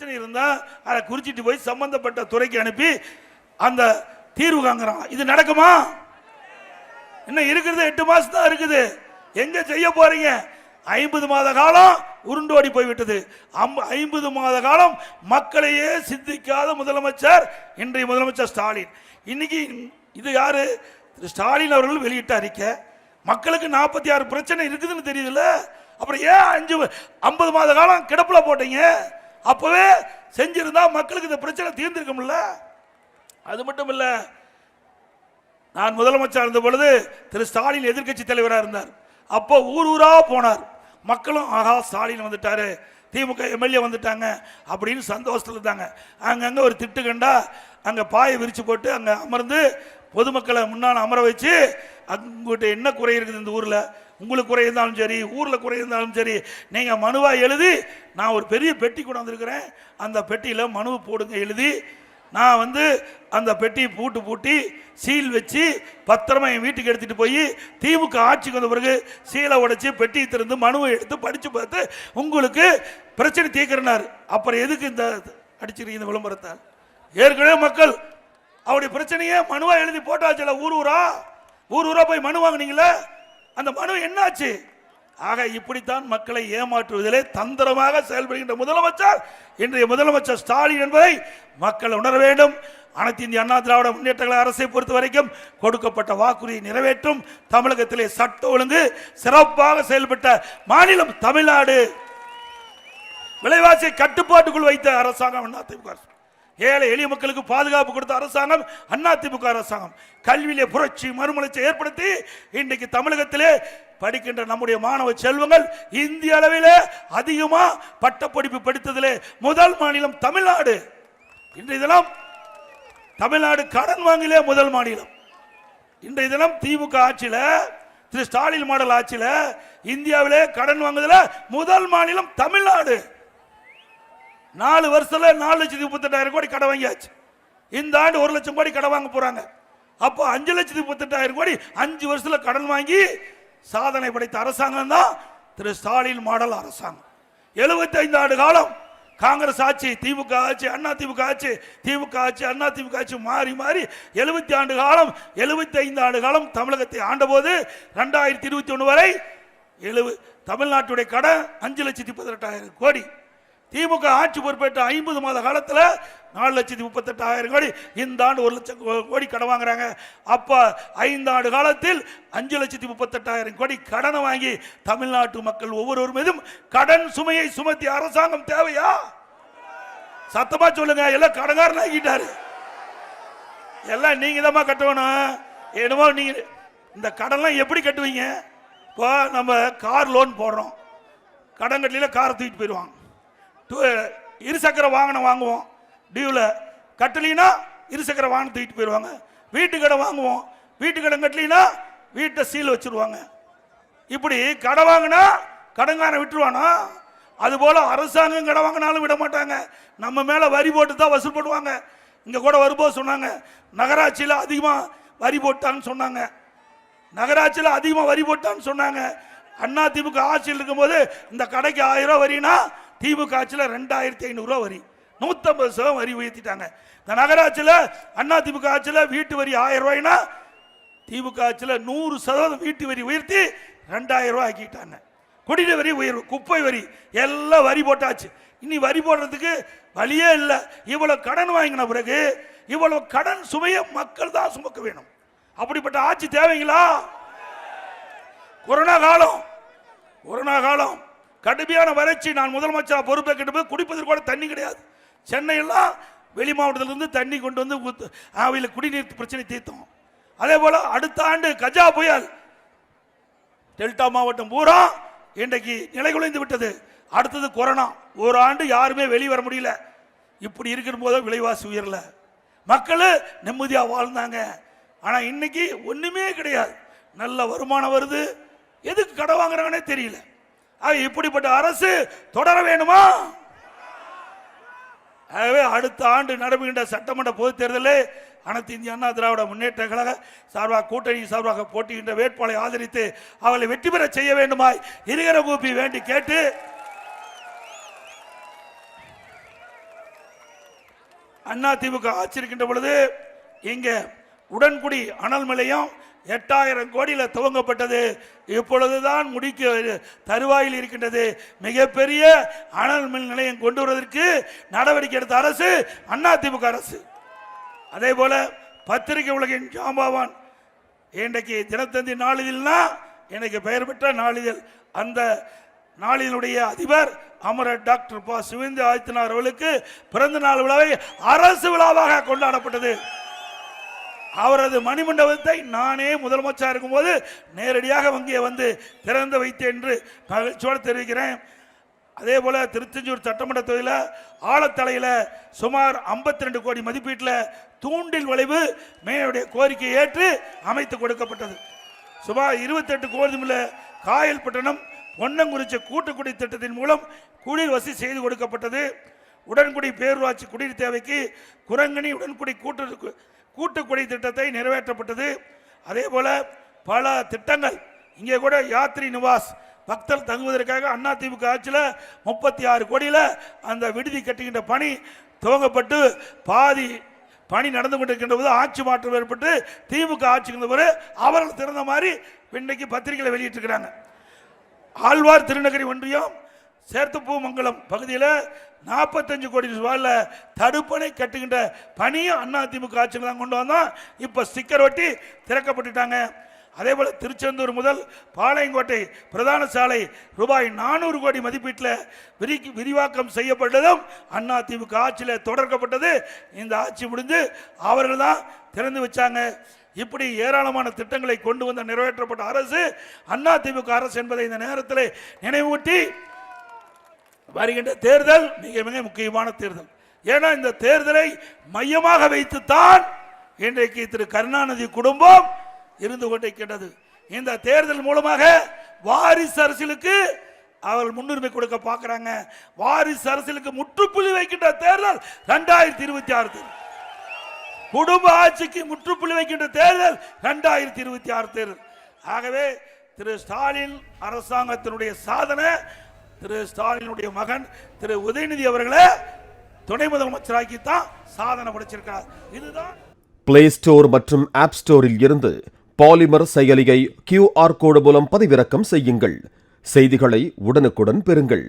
பிரச்சனை இருந்தா அதை குறிச்சிட்டு போய் சம்பந்தப்பட்ட துறைக்கு அனுப்பி அந்த தீர்வு காங்குறான். இது நடக்குமா? இன்னும் இருக்கிறது எட்டு மாசம் தான் இருக்குது. எங்க செய்ய போறீங்க? ஐம்பது மாத காலம் உருண்டோடி போய்விட்டது ஐம்பது மாத காலம் மக்களையே சிந்திக்காத முதலமைச்சர் இன்றைய முதலமைச்சர் ஸ்டாலின். இன்னைக்கு இது யாரு? திரு ஸ்டாலின் அவர்கள் வெளியிட்ட அறிக்கை. மக்களுக்கு நாற்பத்தி ஆறு பிரச்சனை இருக்குதுன்னு தெரியுதுல்ல. அப்புறம் ஏன் அஞ்சு ஐம்பது மாத காலம் கிடப்பில் போட்டீங்க? அப்பவே செஞ்சிருந்தா மக்களுக்கு இந்த பிரச்சனை தீர்ந்திருக்கும்ல? அது மட்டும் இல்லை நான் முதலமைச்சர் இருந்த பொழுது திரு ஸ்டாலின் எதிர்க்கட்சி தலைவராக இருந்தார். அப்போ ஊர் ஊராக போனார். மக்களும் ஆஹா ஸ்டாலின் வந்துட்டாரு திமுக எம்எல்ஏ வந்துட்டாங்க அப்படின்னு சந்தோஷத்தில் இருந்தாங்க. அங்கங்கே ஒரு திட்டு கண்டா அங்கே பாயை விரித்து போட்டு அங்கே அமர்ந்து பொதுமக்களை முன்னால் அமர வச்சு அங்கிட்ட என்ன குறை இருக்குது இந்த ஊரில்? உங்களுக்கு குறை இருந்தாலும் சரி ஊரில் குறை இருந்தாலும் சரி நீங்கள் மனுவாக எழுதி நான் ஒரு பெரிய பெட்டி கொண்டு வந்திருக்கிறேன். அந்த பெட்டியில் மனு போடுங்க எழுதி. நான் வந்து அந்த பெட்டியை பூட்டு பூட்டி சீல் வச்சு பத்திரமா என் வீட்டுக்கு எடுத்துகிட்டு போய் திமுக ஆட்சிக்கு வந்த பிறகு சீலை உடைச்சி பெட்டியை திறந்து மனுவை எடுத்து படித்து பார்த்து உங்களுக்கு பிரச்சனை தீர்க்கிறனார் அப்புறம் எதுக்கு இந்த அடிச்சிருக்கீங்க இந்த விளம்பரத்தை? ஏற்கனவே மக்கள் அவருடைய பிரச்சனையே மனுவாக எழுதி போட்டாச்சுல ஊர் ஊரா? ஊர் ஊரா போய் மனு வாங்குனீங்களே? அந்த மனு என்னாச்சு? ஆக இப்படித்தான் மக்களை ஏமாற்றுவதிலே தந்திரமாக செயல்படுகின்ற முதலமைச்சர் இன்றைய முதலமைச்சர் ஸ்டாலின் என்பதை மக்கள் உணர வேண்டும். அனைத்து இந்திய அண்ணா திராவிட முன்னேற்ற கழக அரசை பொறுத்த வரைக்கும் கொடுக்கப்பட்ட வாக்குறுதியை நிறைவேற்றும் தமிழகத்திலே சட்ட ஒழுங்கு சிறப்பாக செயல்பட்ட மாநிலம் தமிழ்நாடு. விலைவாசியை கட்டுப்பாட்டுக்குள் வைத்த அரசாங்கம் அதிமுக அரசு. ஏழை எளிய மக்களுக்கு பாதுகாப்பு கொடுத்த அரசாங்கம் அதிமுக அரசாங்கம். கல்வியிலே புரட்சி மறுமலர்ச்சி ஏற்படுத்தி இன்றைக்கு தமிழகத்திலே படிக்கின்ற நம்முடைய மாணவ செல்வங்கள் இந்திய அளவிலே அதிகமாக பட்டப்படிப்பு படித்ததிலே முதல் மாநிலம் தமிழ்நாடு. இன்றைய தினம் தமிழ்நாடு கடன் வாங்கிலே முதல் மாநிலம். இன்றைய தினம் திமுக ஆட்சியில் திரு ஸ்டாலின் மாடல் ஆட்சியில் இந்தியாவிலே கடன் வாங்குதல முதல் மாநிலம் தமிழ்நாடு. நாலு வருஷத்துல நாலு லட்சத்தி முப்பத்தெட்டாயிரம் கோடி கடை வாங்கியாச்சு. இந்த ஆண்டு ஒரு லட்சம் கோடி கடை வாங்க போறாங்க. அப்போ அஞ்சு லட்சத்தி முப்பத்தெட்டாயிரம் கோடி அஞ்சு வருஷத்துல கடன் வாங்கி சாதனை படைத்த அரசாங்கம் தான் திரு ஸ்டாலின் மாடல் அரசாங்கம். 75 ஆண்டு காலம் காங்கிரஸ் ஆட்சி திமுக ஆட்சி அண்ணா திமுக ஆட்சி திமுக ஆட்சி அண்ணா திமுக ஆட்சி மாறி மாறி 70 ஆண்டு காலம் 75 ஆண்டு காலம் தமிழகத்தை ஆண்டபோது ரெண்டாயிரத்தி இருபத்தி ஒன்று வரை எழுபது தமிழ்நாட்டுடைய கடன் அஞ்சு லட்சத்தி பதினெட்டாயிரம் கோடி. திமுக ஆட்சி பொறுப்பேற்ற ஐம்பது மாத காலத்தில் நாலு லட்சத்தி முப்பத்தெட்டாயிரம் கோடி இந்த ஆண்டு ஒரு லட்சம் கோடி கடன் வாங்குறாங்க. அப்போ ஐந்தாண்டு காலத்தில் அஞ்சு லட்சத்தி முப்பத்தெட்டாயிரம் கோடி கடனை வாங்கி தமிழ்நாட்டு மக்கள் ஒவ்வொருவர் மீதும் கடன் சுமையை சுமத்தி அரசாங்கம் தேவையா? சத்தமா சொல்லுங்க. எல்லாம் கடங்காரன் ஆகிட்டாரு எல்லாம் நீங்க தான் கட்டணும். என்னமோ நீங்க இந்த கடன்லாம் எப்படி கட்டுவீங்க? இப்போ நம்ம கார் லோன் போடுறோம். கடன் கட்டில காரை தூக்கிட்டு போயிடுவாங்க இருசக்கர வாகனம் வாங்குவோம். டியூவில் கட்டலினா இருசக்கர வாகனம் தூக்கிட்டு போயிடுவாங்க. வீட்டு கடை வாங்குவோம். வீட்டு கடன் கட்டலினா வீட்டை சீல் வச்சுருவாங்க. இப்படி கடை வாங்கினா கடங்கான விட்டுருவானா? அதுபோல் அரசாங்கம் கடை வாங்கினாலும் விட மாட்டாங்க. நம்ம மேலே வரி போட்டு தான் வசூல் பண்ணுவாங்க. இங்கே கூட வரும்போது சொன்னாங்க நகராட்சியில் அதிகமாக வரி போட்டான்னு சொன்னாங்க. நகராட்சியில் அதிகமாக வரி போட்டான்னு சொன்னாங்க. அண்ணா திமுக ஆட்சியில் இருக்கும்போது இந்த கடைக்கு ஆயிரம் ரூபா வரினா திமுக ஆட்சியில் ரெண்டாயிரத்தி ஐநூறுரூவா வரி. நூற்றம்பது சதவீதம் வரி உயர்த்திட்டாங்க. இந்த நகராட்சியில் அண்ணா திமுக ஆட்சியில் வீட்டு வரி ஆயிரம் ரூபாய்னா திமுக ஆட்சியில் நூறு சதவீதம் வீட்டு வரி உயர்த்தி ரெண்டாயிரம் ரூபாய் ஆக்கிட்டாங்க. குடிநீர் வரி உயர்வு குப்பை வரி எல்லாம் வரி போட்டாச்சு. இனி வரி போடுறதுக்கு வழியே இல்லை. இவ்வளோ கடன் வாங்கின பிறகு இவ்வளோ கடன் சுமையை மக்கள் தான் சுமக்க வேணும். அப்படிப்பட்ட ஆட்சி தேவைங்களா? கொரோனா காலம் கொரோனா காலம். கடுமையான வறட்சி நான் முதலமைச்சர் பொறுப்பேற்கிட்ட போய் குடிப்பதற்கு கூட தண்ணி கிடையாது. சென்னையெல்லாம் வெளி மாவட்டத்திலிருந்து தண்ணி கொண்டு வந்து ஊத்து- ஆவியில் குடிநீர் பிரச்சனை தீர்த்தோம். அதே போல் அடுத்த ஆண்டு கஜா புயல். டெல்டா மாவட்டம் பூரா இன்றைக்கு நிலைகுலைந்து விட்டது. அடுத்தது கொரோனா. ஒரு ஆண்டு யாருமே வெளியே வர முடியல. இப்படி இருக்கிற போது விலைவாசி உயரல. மக்கள் நிம்மதியாக வாழ்ந்தாங்க. ஆனால் இன்னைக்கு ஒன்றுமே கிடையாது. நல்ல வருமானம் வருது. எதுக்கு கடை வாங்குறாங்கன்னே தெரியல. இப்படிப்பட்ட அரசு தொடர வேணுமா ஆகவே அடுத்த ஆண்டு நடைபெறுகின்ற சட்டமன்ற பொதுத் தேர்தலில் அனைத்து இந்திய அண்ணா திராவிட முன்னேற்ற கழக சார்பாக கூட்டணி சார்பாக போட்டியின்ற வேட்பாளரை ஆதரித்து அவளை வெற்றி பெற செய்ய வேண்டுமாய் இருகர கூப்பி வேண்டி கேட்டு அண்ணா திமுக ஆச்சிருக்கின்ற பொழுது இங்க உடன்குடி அனல் நிலையம் எட்டாயிரம் கோடியில் துவங்கப்பட்டது. இப்பொழுதுதான் முடிக்க தருவாயில் இருக்கின்றது. மிகப்பெரிய அனல் மின் நிலையம் கொண்டு வருவதற்கு நடவடிக்கை எடுத்த அரசு அண்ணா திமுக அரசு. அதே போல பத்திரிகை உலகின் ஜாம்பாவான் இன்றைக்கு தினத்தந்தி நாளிதழ்னா இன்றைக்கு பெயர் பெற்ற நாளிதழ். அந்த நாளினுடைய அதிபர் அமரர் டாக்டர் ப. சிவேந்திர ஆதித்யநாத் அவர்களுக்கு பிறந்த நாள் விழாவை அரசு விழாவாக கொண்டாடப்பட்டது. அவரது மணிமண்டபத்தை நானே முதலமைச்சராக இருக்கும்போது நேரடியாக வங்கியை வந்து திறந்து வைத்தேன் என்று மகிழ்ச்சியோடு தெரிவிக்கிறேன். அதே போல திருச்செஞ்சூர் சட்டமன்ற தொகுதியில் ஆழத்தலையில் சுமார் 52 ரெண்டு கோடி மதிப்பீட்டில் தூண்டில் வளைவு மேயனுடைய கோரிக்கையை ஏற்று அமைத்து கொடுக்கப்பட்டது. சுமார் 28 கோடி உள்ள காயல்பட்டணம் பொன்னங்குறிச்சி கூட்டுக்குடி திட்டத்தின் மூலம் குடிநீர் வசதி செய்து கொடுக்கப்பட்டது. உடன்குடி பேரூராட்சி குடிநீர் தேவைக்கு குரங்கணி உடன்குடி கூட்டு கூட்டுக்குடி திட்டத்தை நிறைவேற்றப்பட்டது. அதே போல பல திட்டங்கள். இங்கே கூட யாத்ரி நிவாஸ் பக்தர் தங்குவதற்காக அண்ணா திமுக ஆட்சியில் முப்பத்தி ஆறு கோடியில் அந்த விடுதி கட்டுகின்ற பணி துவங்கப்பட்டு பாதி பணி நடந்து கொண்டிருக்கின்ற போது ஆட்சி மாற்றம் ஏற்பட்டு திமுக ஆட்சிக்கு பிறகு அவர்கள் திறந்த மாதிரி இன்னைக்கு பத்திரிகையில் வெளியிட்டிருக்கிறாங்க. ஆழ்வார் திருநகரி ஒன்றியம் சேர்த்துப்பூமங்கலம் பகுதியில் நாற்பத்தஞ்சு கோடி ரூபாயில் தடுப்பணை கட்டுகின்ற பணியும் அண்ணா திமுக ஆட்சியில் தான் கொண்டு வந்தோம். இப்போ ஸ்டிக்கர் ஒட்டி திறக்கப்பட்டுட்டாங்க. அதே போல் திருச்செந்தூர் முதல் பாளையங்கோட்டை பிரதான சாலை ரூபாய் நானூறு கோடி மதிப்பீட்டில் விரி விரிவாக்கம் செய்யப்பட்டதும் அண்ணா திமுக ஆட்சியில் தொடர்க்கப்பட்டது. இந்த ஆட்சி முடிந்து அவர்கள் தான் திறந்து வச்சாங்க. இப்படி ஏராளமான திட்டங்களை கொண்டு வந்த நிறைவேற்றப்பட்ட அரசு அண்ணா திமுக அரசு என்பதை இந்த நேரத்தில் நினைவூட்டி வருகின்ற தேர்தல் மிக மிக முக்கியமான தேர்தல். ஏன்னா இந்த தேர்தலை மையமாக வைத்துத்தான் இன்றைக்கு திரு கருணாநிதி குடும்பம் இருந்து கொண்டிருக்கின்றது. இந்த தேர்தல் மூலமாக வாரிசு அரசியலுக்கு அவர்கள் முன்னுரிமை கொடுக்க பார்க்குறாங்க. வாரிசு அரசியலுக்கு முற்றுப்புள்ளி வைக்கின்ற தேர்தல் ரெண்டாயிரத்தி இருபத்தி ஆறு தேர்தல். குடும்ப ஆட்சிக்கு முற்றுப்புள்ளி வைக்கின்ற தேர்தல் ரெண்டாயிரத்தி இருபத்தி ஆறு தேர்தல். ஆகவே திரு ஸ்டாலின் அரசாங்கத்தினுடைய சாதனை திரு ஸ்டாலினுடைய மகன் திரு உதயநிதி அவர்களை துணை முதலமைச்சராக்கி தான் சாதனை படைச்சிருக்கார் இதுதான் பிளே ஸ்டோர் மற்றும் ஆப் ஸ்டோரில் இருந்து பாலிமர் செயலியை கியூஆர் கோடு மூலம் பதிவிறக்கம் செய்யுங்கள். செய்திகளை உடனுக்குடன் பெறுங்கள்.